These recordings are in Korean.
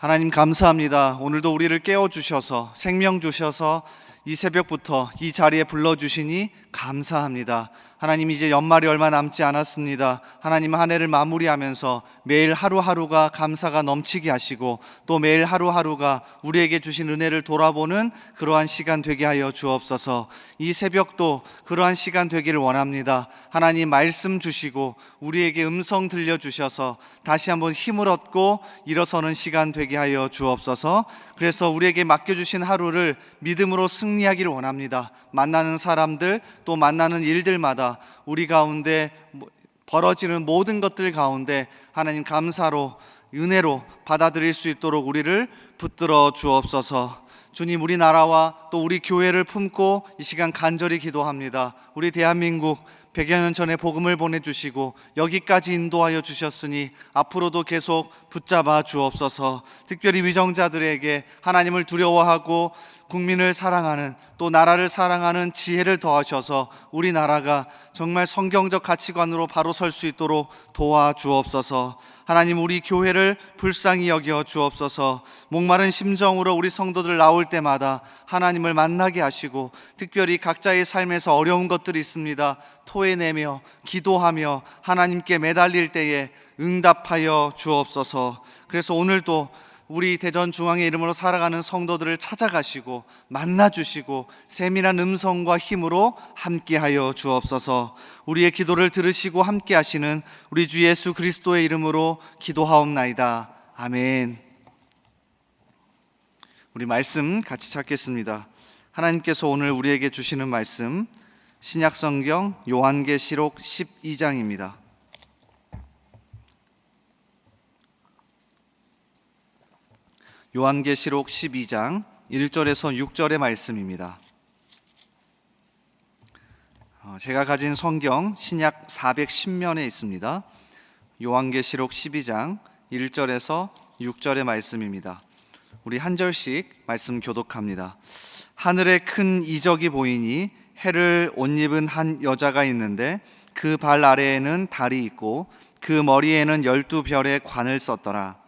하나님 감사합니다. 오늘도 우리를 깨워 주셔서 생명 주셔서 이 새벽부터 이 자리에 불러 주시니 감사합니다. 하나님 이제 연말이 얼마 남지 않았습니다. 하나님 한 해를 마무리하면서 매일 하루하루가 감사가 넘치게 하시고 또 매일 하루하루가 우리에게 주신 은혜를 돌아보는 그러한 시간 되게 하여 주옵소서. 이 새벽도 그러한 시간 되기를 원합니다. 하나님 말씀 주시고 우리에게 음성 들려 주셔서 다시 한번 힘을 얻고 일어서는 시간 되게 하여 주옵소서. 그래서 우리에게 맡겨 주신 하루를 믿음으로 승리하기를 원합니다. 만나는 사람들 또 만나는 일들마다 우리 가운데 뭐 벌어지는 모든 것들 가운데 하나님 감사로 은혜로 받아들일 수 있도록 우리를 붙들어 주옵소서. 주님 우리 나라와 또 우리 교회를 품고 이 시간 간절히 기도합니다. 우리 대한민국 100여 년 전에 복음을 보내주시고 여기까지 인도하여 주셨으니 앞으로도 계속 붙잡아 주옵소서. 특별히 위정자들에게 하나님을 두려워하고 국민을 사랑하는 또 나라를 사랑하는 지혜를 더하셔서 우리나라가 정말 성경적 가치관으로 바로 설 수 있도록 도와 주옵소서. 하나님 우리 교회를 불쌍히 여겨 주옵소서. 목마른 심정으로 우리 성도들 나올 때마다 하나님을 만나게 하시고 특별히 각자의 삶에서 어려운 것들이 있습니다. 토해내며 기도하며 하나님께 매달릴 때에 응답하여 주옵소서. 그래서 오늘도 우리 대전 중앙의 이름으로 살아가는 성도들을 찾아가시고 만나 주시고 세밀한 음성과 힘으로 함께하여 주옵소서. 우리의 기도를 들으시고 함께 하시는 우리 주 예수 그리스도의 이름으로 기도하옵나이다. 아멘. 우리 말씀 같이 찾겠습니다. 하나님께서 오늘 우리에게 주시는 말씀 신약 성경 요한계시록 12장입니다. 요한계시록 12장 1절에서 6절의 말씀입니다. 어, 제가 가진 성경 신약 410면에 있습니다. 요한계시록 12장 1절에서 6절의 말씀입니다. 우리 한 절씩 말씀 교독합니다. 하늘에 큰 이적이 보이니 해를 옷 입은 한 여자가 있는데 그 발 아래에는 달이 있고 그 머리에는 열두 별의 관을 썼더라.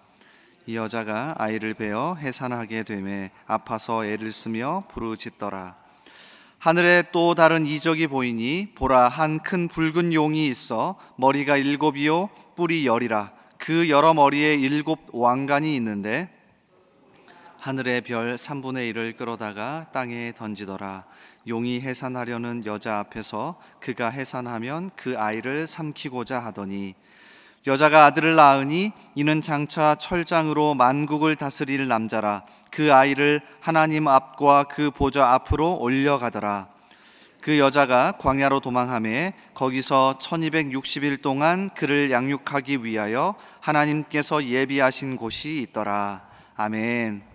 이 여자가 아이를 베어 해산하게 되매 아파서 애를 쓰며 부르짖더라. 하늘에 또 다른 이적이 보이니 보라 한 큰 붉은 용이 있어 머리가 일곱이요 뿔이 열이라 그 여러 머리에 일곱 왕관이 있는데 하늘의 별 3분의 1을 끌어다가 땅에 던지더라. 용이 해산하려는 여자 앞에서 그가 해산하면 그 아이를 삼키고자 하더니 여자가 아들을 낳으니 이는 장차 철장으로 만국을 다스릴 남자라. 그 아이를 하나님 앞과 그 보좌 앞으로 올려가더라. 그 여자가 광야로 도망하매 거기서 1260일 동안 그를 양육하기 위하여 하나님께서 예비하신 곳이 있더라. 아멘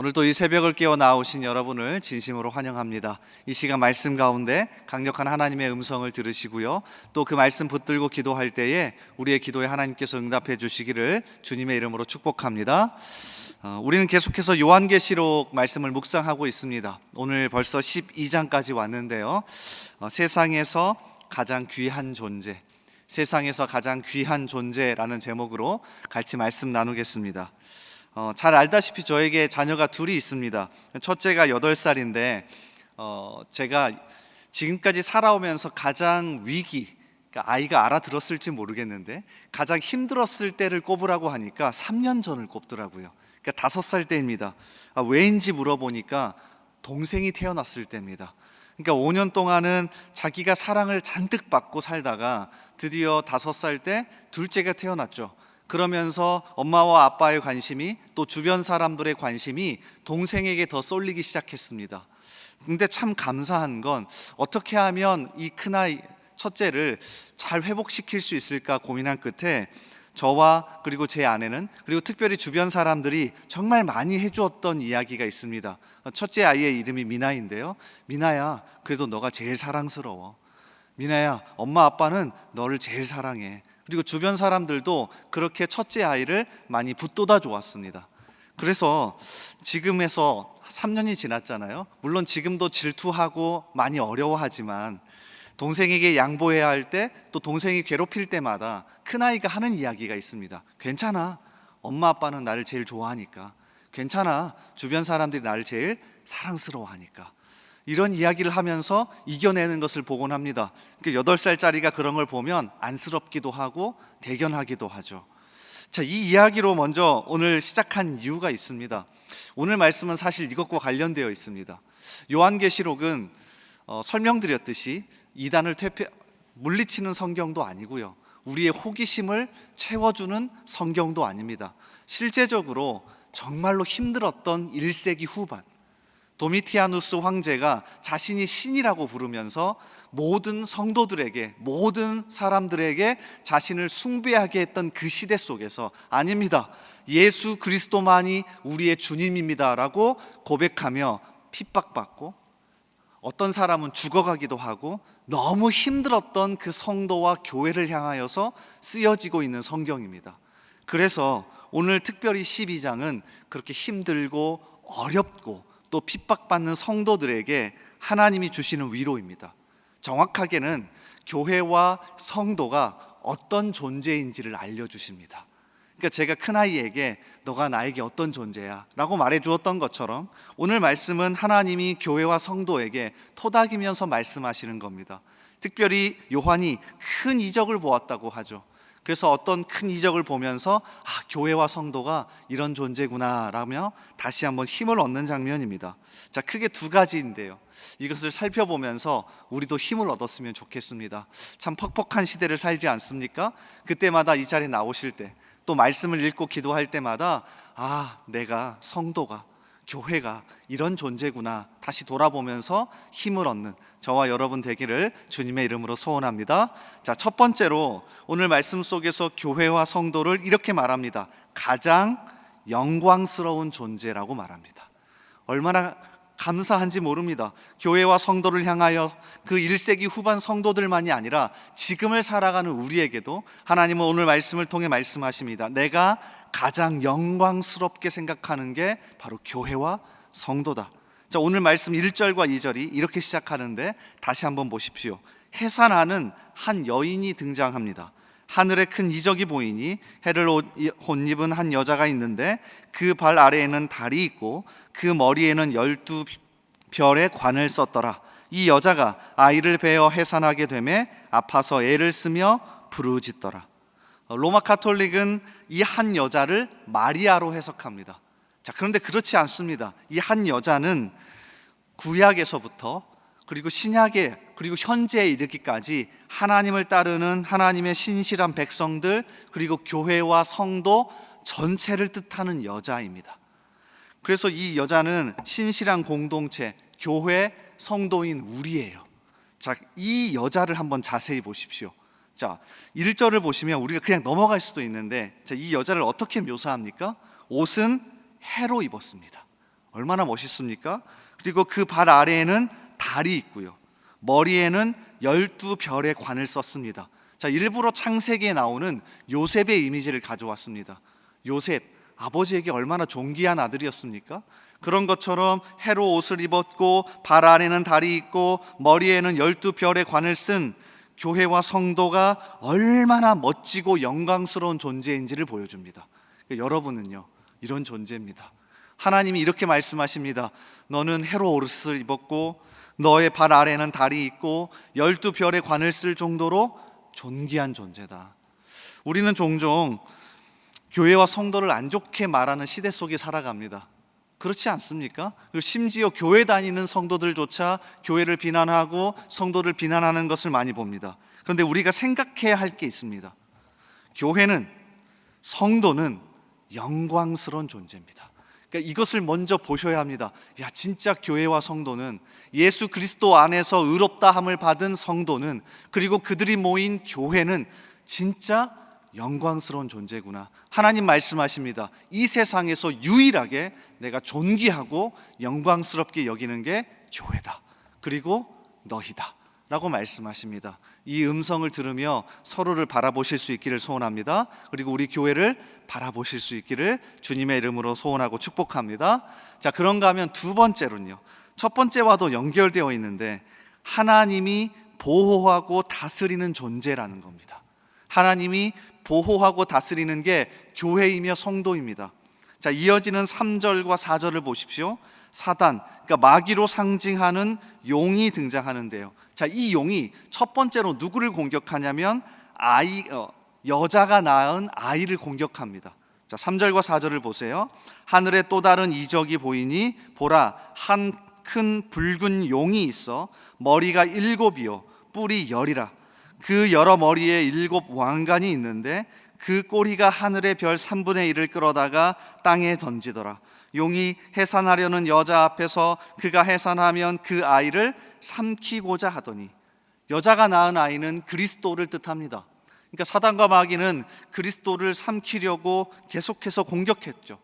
오늘도 이 새벽을 깨어 나오신 여러분을 진심으로 환영합니다. 이 시간 말씀 가운데 강력한 하나님의 음성을 들으시고요. 또 그 말씀 붙들고 기도할 때에 우리의 기도에 하나님께서 응답해 주시기를 주님의 이름으로 축복합니다. 어, 우리는 계속해서 요한계시록 말씀을 묵상하고 있습니다. 오늘 벌써 12장까지 왔는데요. 어, 세상에서 가장 귀한 존재, 세상에서 가장 귀한 존재라는 제목으로 같이 말씀 나누겠습니다. 어, 잘 알다시피 저에게 자녀가 둘이 있습니다. 첫째가 8살인데 어, 제가 지금까지 살아오면서 가장 위기, 그러니까 아이가 알아들었을지 모르겠는데 가장 힘들었을 때를 꼽으라고 하니까 3년 전을 꼽더라고요. 그러니까 5살 때입니다. 아, 왜인지 물어보니까 동생이 태어났을 때입니다. 그러니까 5년 동안은 자기가 사랑을 잔뜩 받고 살다가 드디어 5살 때 둘째가 태어났죠. 그러면서 엄마와 아빠의 관심이 또 주변 사람들의 관심이 동생에게 더 쏠리기 시작했습니다. 근데 참 감사한 건 어떻게 하면 이 큰아이 첫째를 잘 회복시킬 수 있을까 고민한 끝에 저와 그리고 제 아내는 그리고 특별히 주변 사람들이 정말 많이 해주었던 이야기가 있습니다. 첫째 아이의 이름이 미나인데요. 미나야, 그래도 너가 제일 사랑스러워. 미나야, 엄마 아빠는 너를 제일 사랑해. 그리고 주변 사람들도 그렇게 첫째 아이를 많이 붙돋아 주었습니다. 그래서 지금에서 3년이 지났잖아요. 물론 지금도 질투하고 많이 어려워하지만 동생에게 양보해야 할 때 또 동생이 괴롭힐 때마다 큰아이가 하는 이야기가 있습니다. 괜찮아. 엄마 아빠는 나를 제일 좋아하니까. 괜찮아. 주변 사람들이 나를 제일 사랑스러워하니까. 이런 이야기를 하면서 이겨내는 것을 보곤 합니다. 그 8살짜리가 그런 걸 보면 안쓰럽기도 하고 대견하기도 하죠. 자, 이 이야기로 먼저 오늘 시작한 이유가 있습니다. 오늘 말씀은 사실 이것과 관련되어 있습니다. 요한계시록은 어, 설명드렸듯이 이단을 퇴폐, 물리치는 성경도 아니고요. 우리의 호기심을 채워주는 성경도 아닙니다. 실제적으로 정말로 힘들었던 1세기 후반, 도미티아누스 황제가 자신이 신이라고 부르면서 모든 성도들에게 모든 사람들에게 자신을 숭배하게 했던 그 시대 속에서 아닙니다. 예수 그리스도만이 우리의 주님입니다라고 고백하며 핍박받고 어떤 사람은 죽어가기도 하고 너무 힘들었던 그 성도와 교회를 향하여서 쓰여지고 있는 성경입니다. 그래서 오늘 특별히 12장은 그렇게 힘들고 어렵고 또 핍박받는 성도들에게 하나님이 주시는 위로입니다. 정확하게는 교회와 성도가 어떤 존재인지를 알려주십니다. 그러니까 제가 큰아이에게 너가 나에게 어떤 존재야 라고 말해 주었던 것처럼 오늘 말씀은 하나님이 교회와 성도에게 토닥이면서 말씀하시는 겁니다. 특별히 요한이 큰 이적을 보았다고 하죠. 그래서 어떤 큰 이적을 보면서 아, 교회와 성도가 이런 존재구나 라며 다시 한번 힘을 얻는 장면입니다. 자, 크게 두 가지인데요. 이것을 살펴보면서 우리도 힘을 얻었으면 좋겠습니다. 참 퍽퍽한 시대를 살지 않습니까? 그때마다 이 자리에 나오실 때 또 말씀을 읽고 기도할 때마다 아, 내가 성도가 교회가 이런 존재구나 다시 돌아보면서 힘을 얻는 저와 여러분 되기를 주님의 이름으로 소원합니다. 자, 첫 번째로 오늘 말씀 속에서 교회와 성도를 이렇게 말합니다. 가장 영광스러운 존재라고 말합니다. 얼마나 감사한지 모릅니다. 교회와 성도를 향하여 그 1세기 후반 성도들만이 아니라 지금을 살아가는 우리에게도 하나님은 오늘 말씀을 통해 말씀하십니다. 내가 가장 영광스럽게 생각하는 게 바로 교회와 성도다. 자, 오늘 말씀 1절과 2절이 이렇게 시작하는데 다시 한번 보십시오. 해산하는 한 여인이 등장합니다. 하늘에 큰 이적이 보이니 해를 옷 입은 한 여자가 있는데 그 발 아래에는 달이 있고 그 머리에는 열두 별의 관을 썼더라. 이 여자가 아이를 베어 해산하게 되매 아파서 애를 쓰며 부르짖더라. 로마 카톨릭은 이 한 여자를 마리아로 해석합니다. 자, 그런데 그렇지 않습니다. 이 한 여자는 구약에서부터 그리고 신약에 그리고 현재에 이르기까지 하나님을 따르는 하나님의 신실한 백성들 그리고 교회와 성도 전체를 뜻하는 여자입니다. 그래서 이 여자는 신실한 공동체, 교회, 성도인 우리예요. 자, 이 여자를 한번 자세히 보십시오. 자, 1절을 보시면 우리가 그냥 넘어갈 수도 있는데 자, 이 여자를 어떻게 묘사합니까? 옷은 해로 입었습니다. 얼마나 멋있습니까? 그리고 그 발 아래에는 달이 있고요. 머리에는 열두 별의 관을 썼습니다. 자, 일부러 창세기에 나오는 요셉의 이미지를 가져왔습니다. 요셉, 아버지에게 얼마나 존귀한 아들이었습니까? 그런 것처럼 해로 옷을 입었고 발 안에는 달이 있고 머리에는 열두 별의 관을 쓴 교회와 성도가 얼마나 멋지고 영광스러운 존재인지를 보여줍니다. 그러니까 여러분은요, 이런 존재입니다. 하나님이 이렇게 말씀하십니다. 너는 옷을 입었고 너의 발 아래는 달이 있고 열두 별의 관을 쓸 정도로 존귀한 존재다. 우리는 종종 교회와 성도를 안 좋게 말하는 시대 속에 살아갑니다. 그렇지 않습니까? 그리고 심지어 교회 다니는 성도들조차 교회를 비난하고 성도를 비난하는 것을 많이 봅니다. 그런데 우리가 생각해야 할 게 있습니다. 교회는 성도는 영광스러운 존재입니다. 그러니까 이것을 먼저 보셔야 합니다. 야, 진짜 교회와 성도는 예수 그리스도 안에서 의롭다 함을 받은 성도는 그리고 그들이 모인 교회는 진짜 영광스러운 존재구나. 하나님 말씀하십니다. 이 세상에서 유일하게 내가 존귀하고 영광스럽게 여기는 게 교회다. 그리고 너희다. 라고 말씀하십니다. 이 음성을 들으며 서로를 바라보실 수 있기를 소원합니다. 그리고 우리 교회를 바라보실 수 있기를 주님의 이름으로 소원하고 축복합니다. 자, 그런가 하면 두 번째로는요. 첫 번째와도 연결되어 있는데 하나님이 보호하고 다스리는 존재라는 겁니다. 하나님이 보호하고 다스리는 게 교회이며 성도입니다. 자, 이어지는 3절과 4절을 보십시오. 사단, 그러니까 마귀로 상징하는 용이 등장하는데요. 자, 이 용이 첫 번째로 누구를 공격하냐면 아이 어, 여자가 낳은 아이를 공격합니다. 자, 3절과 4절을 보세요. 하늘에 또 다른 이적이 보이니 보라 한 큰 붉은 용이 있어 머리가 일곱이요 뿔이 열이라 그 여러 머리에 일곱 왕관이 있는데 그 꼬리가 하늘의 별 3분의 1을 끌어다가 땅에 던지더라. 용이 해산하려는 여자 앞에서 그가 해산하면 그 아이를 삼키고자 하더니 여자가 낳은 아이는 그리스도를 뜻합니다. 그러니까 사단과 마귀는 그리스도를 삼키려고 계속해서 공격했죠.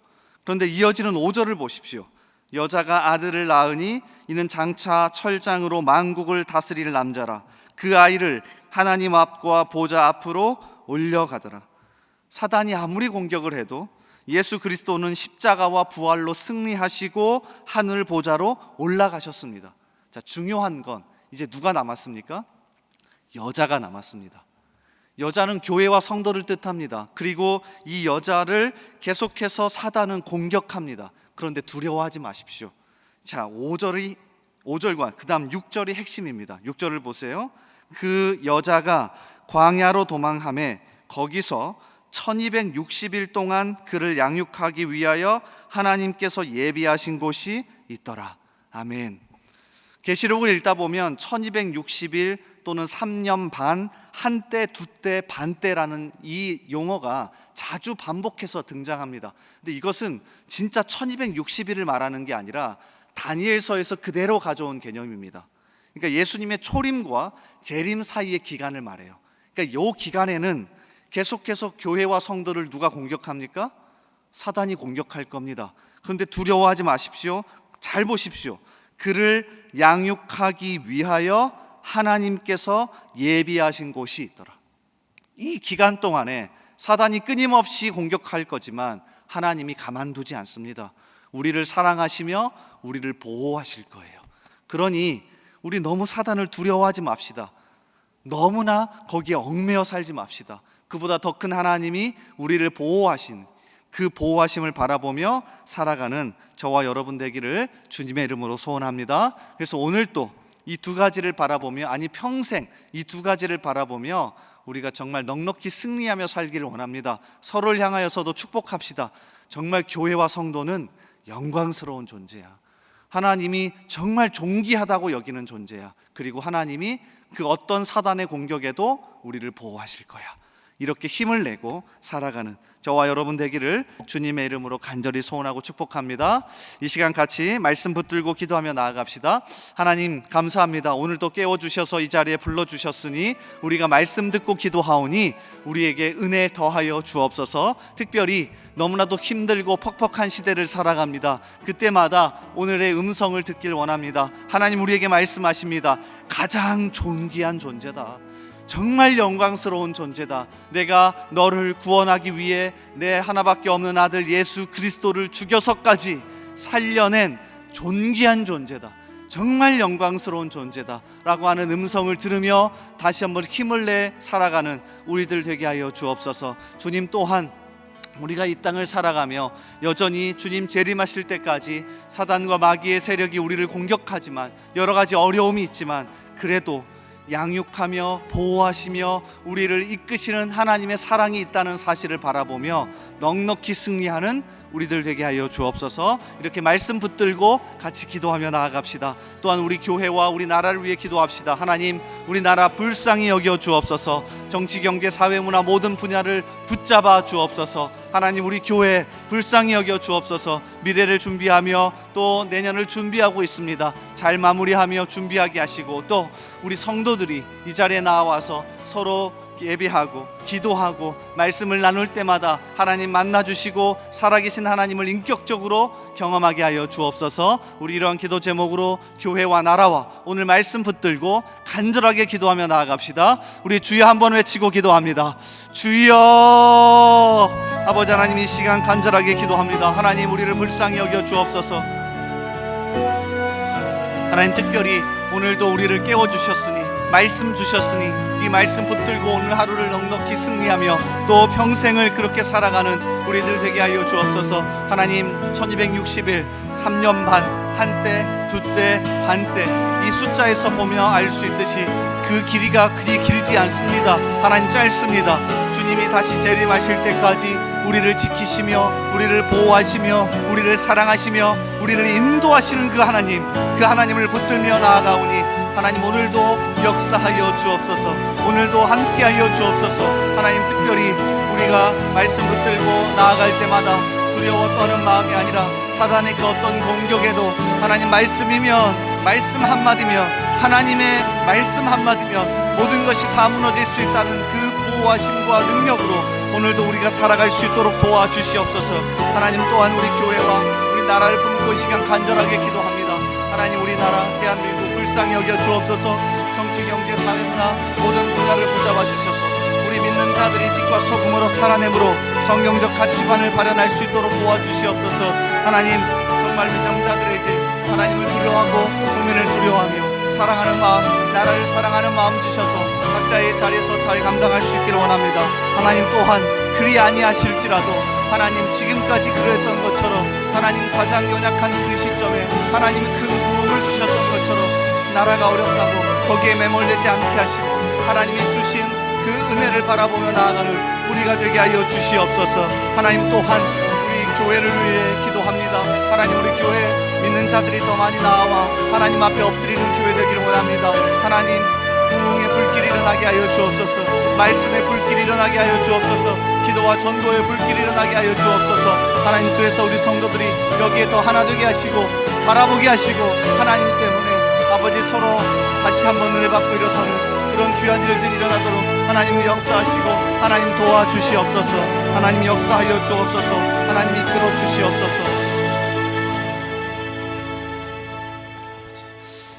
그런데 이어지는 5절을 보십시오. 여자가 아들을 낳으니 이는 장차 철장으로 만국을 다스릴 남자라. 그 아이를 하나님 앞과 보좌 앞으로 올려가더라. 사단이 아무리 공격을 해도 예수 그리스도는 십자가와 부활로 승리하시고 하늘 보좌로 올라가셨습니다. 자, 중요한 건 이제 누가 남았습니까? 여자가 남았습니다. 여자는 교회와 성도를 뜻합니다. 그리고 이 여자를 계속해서 사단은 공격합니다. 그런데 두려워하지 마십시오. 자, 5절이 5절과 그다음 6절이 핵심입니다. 6절을 보세요. 그 여자가 광야로 도망함에 거기서 1260일 동안 그를 양육하기 위하여 하나님께서 예비하신 곳이 있더라. 아멘. 계시록을 읽다 보면 1260일 또는 3년 반, 한때, 두때, 반때라는 이 용어가 자주 반복해서 등장합니다. 근데 이것은 진짜 1260일을 말하는 게 아니라 다니엘서에서 그대로 가져온 개념입니다. 그러니까 예수님의 초림과 재림 사이의 기간을 말해요. 그러니까 이 기간에는 계속해서 교회와 성도를 누가 공격합니까? 사단이 공격할 겁니다. 그런데 두려워하지 마십시오. 잘 보십시오. 그를 양육하기 위하여 하나님께서 예비하신 곳이 있더라. 이 기간 동안에 사단이 끊임없이 공격할 거지만 하나님이 가만두지 않습니다. 우리를 사랑하시며 우리를 보호하실 거예요. 그러니 우리 너무 사단을 두려워하지 맙시다. 너무나 거기에 얽매여 살지 맙시다. 그보다 더 큰 하나님이 우리를 보호하신 그 보호하심을 바라보며 살아가는 저와 여러분 되기를 주님의 이름으로 소원합니다. 그래서 오늘 또이두 가지를 바라보며 아니 평생 이 두 가지를 바라보며 우리가 정말 넉넉히 승리하며 살기를 원합니다. 서로를 향하여서도 축복합시다. 정말 교회와 성도는 영광스러운 존재야. 하나님이 정말 존귀하다고 여기는 존재야. 그리고 하나님이 그 어떤 사단의 공격에도 우리를 보호하실 거야. 이렇게 힘을 내고 살아가는 저와 여러분 되기를 주님의 이름으로 간절히 소원하고 축복합니다. 이 시간 같이 말씀 붙들고 기도하며 나아갑시다. 하나님 감사합니다. 오늘도 깨워 주셔서 이 자리에 불러 주셨으니 우리가 말씀 듣고 기도하오니 우리에게 은혜 더하여 주옵소서. 특별히 너무나도 힘들고 퍽퍽한 시대를 살아갑니다. 그때마다 오늘의 음성을 듣길 원합니다. 하나님 우리에게 말씀하십니다. 가장 존귀한 존재다. 정말 영광스러운 존재다. 내가 너를 구원하기 위해 내 하나밖에 없는 아들 예수 그리스도를 죽여서까지 살려낸 존귀한 존재다. 정말 영광스러운 존재다. 라고 하는 음성을 들으며 다시 한번 힘을 내 살아가는 우리들 되게 하여 주옵소서. 주님 또한 우리가 이 땅을 살아가며 여전히 주님 재림하실 때까지 사단과 마귀의 세력이 우리를 공격하지만 여러 가지 어려움이 있지만 그래도 양육하며 보호하시며 우리를 이끄시는 하나님의 사랑이 있다는 사실을 바라보며 넉넉히 승리하는 우리들 되게 하여 주옵소서. 이렇게 말씀 붙들고 같이 기도하며 나아갑시다. 또한 우리 교회와 우리 나라를 위해 기도합시다. 하나님, 우리나라 불쌍히 여겨 주옵소서. 정치, 경제, 사회, 문화 모든 분야를 붙잡아 주옵소서. 하나님, 우리 교회 불쌍히 여겨 주옵소서. 미래를 준비하며 또 내년을 준비하고 있습니다. 잘 마무리하며 준비하게 하시고 또 우리 성도들이 이 자리에 나와서 서로 예배하고 기도하고 말씀을 나눌 때마다 하나님 만나 주시고 살아계신 하나님을 인격적으로 경험하게 하여 주옵소서. 우리 이러한 기도 제목으로 교회와 나라와 오늘 말씀 붙들고 간절하게 기도하며 나아갑시다. 우리 주여 한번 외치고 기도합니다. 주여 아버지 하나님 이 시간 간절하게 기도합니다. 하나님 우리를 불쌍히 여겨 주옵소서. 하나님 특별히 오늘도 우리를 깨워 주셨으니 말씀 주셨으니 이 말씀 붙들고 오늘 하루를 넉넉히 승리하며 또 평생을 그렇게 살아가는 우리들 되게 하여 주옵소서. 하나님 1260일 3년 반 한때 두때 반때 이 숫자에서 보며 알 수 있듯이 그 길이가 그리 길지 않습니다. 하나님 짧습니다. 주님이 다시 재림하실 때까지 우리를 지키시며 우리를 보호하시며 우리를 사랑하시며 우리를 인도하시는 그 하나님 그 하나님을 붙들며 나아가오니 하나님 오늘도 역사하여 주옵소서. 오늘도 함께하여 주옵소서. 하나님 특별히 우리가 말씀 붙들고 나아갈 때마다 두려워 떠는 마음이 아니라 사단의 그 어떤 공격에도 하나님 말씀이면 말씀 한마디면 하나님의 말씀 한마디면 모든 것이 다 무너질 수 있다는 그 보호하심과 능력으로 오늘도 우리가 살아갈 수 있도록 도와주시옵소서. 하나님 또한 우리 교회와 우리 나라를 품고 이 시간 간절하게 기도합니다. 하나님 우리나라 대한민국 불쌍히 여겨 주옵소서. 정치 경제 사회 문화 모든 분야를 붙잡아 주셔서 우리 믿는 자들이 빛과 소금으로 살아내므로 성경적 가치관을 발현할 수 있도록 도와주시옵소서. 하나님 정말 위장자들에게 하나님을 두려워하고 국민을 두려워하며 사랑하는 마음 나라를 사랑하는 마음 주셔서 각자의 자리에서 잘 감당할 수 있기를 원합니다. 하나님 또한 그리 아니하실지라도 하나님 지금까지 그랬던 것처럼 하나님 가장 연약한 그 시점에 하나님이 큰 부흥을 주셨던 것처럼 나라가 어렵다고 거기에 매몰되지 않게 하시고 하나님이 주신 그 은혜를 바라보며 나아가는 우리가 되게 하여 주시옵소서. 하나님 또한 우리 교회를 위해 기도합니다. 하나님 우리 교회 믿는 자들이 더 많이 나와 하나님 앞에 엎드리는 교회 되기를 원합니다. 하나님 부흥의 불길이 일어나게 하여 주옵소서. 말씀의 불길이 일어나게 하여 주옵소서. 기도와 전도의 불길이 일어나게 하여 주옵소서. 하나님 그래서 우리 성도들이 여기에 더 하나 되게 하시고 바라보게 하시고 하나님 때문에 아버지 서로 다시 한번 은혜 받고 일어서는 그런 귀한 일들이 일어나도록 하나님 역사하시고 하나님 도와주시옵소서 하나님 역사하여 주옵소서 하나님 이끌어 주시옵소서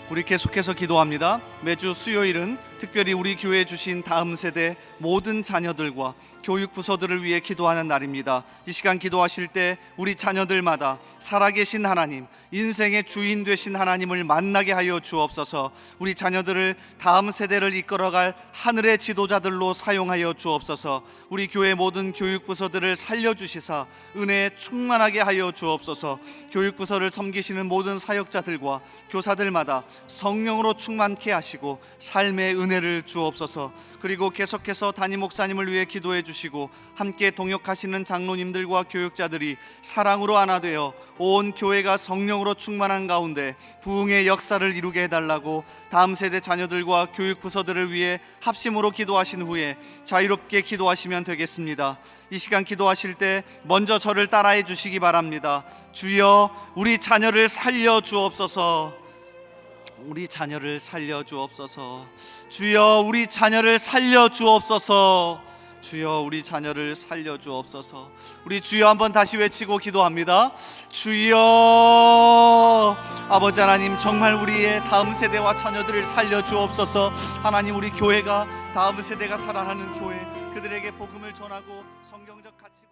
우리 계속해서 기도합니다. 매주 수요일은 특별히 우리 교회에 주신 다음 세대 모든 자녀들과 교육 부서들을 위해 기도하는 날입니다. 이 시간 기도하실 때 우리 자녀들마다 살아계신 하나님, 인생의 주인 되신 하나님을 만나게 하여 주옵소서. 우리 자녀들을 다음 세대를 이끌어갈 하늘의 지도자들로 사용하여 주옵소서. 우리 교회 모든 교육 부서들을 살려 주시사 은혜에 충만하게 하여 주옵소서. 교육 부서를 섬기시는 모든 사역자들과 교사들마다 성령으로 충만케 하시고 삶의 은혜를 주옵소서. 그리고 계속해서 담임 목사님을 위해 기도해 주시고 함께 동역하시는 장로님들과 교육자들이 사랑으로 하나 되어 온 교회가 성령으로 충만한 가운데 부흥의 역사를 이루게 해달라고 다음 세대 자녀들과 교육 부서들을 위해 합심으로 기도하신 후에 자유롭게 기도하시면 되겠습니다. 이 시간 기도하실 때 먼저 저를 따라해 주시기 바랍니다. 주여 우리 자녀를 살려 주옵소서. 우리 자녀를 살려 주옵소서. 주여 우리 자녀를 살려 주옵소서. 주여 우리 자녀를 살려 주옵소서. 우리 주여 한번 다시 외치고 기도합니다. 주여 아버지 하나님 정말 우리의 다음 세대와 자녀들을 살려 주옵소서. 하나님 우리 교회가 다음 세대가 살아나는 교회 그들에게 복음을 전하고 성경적 가치관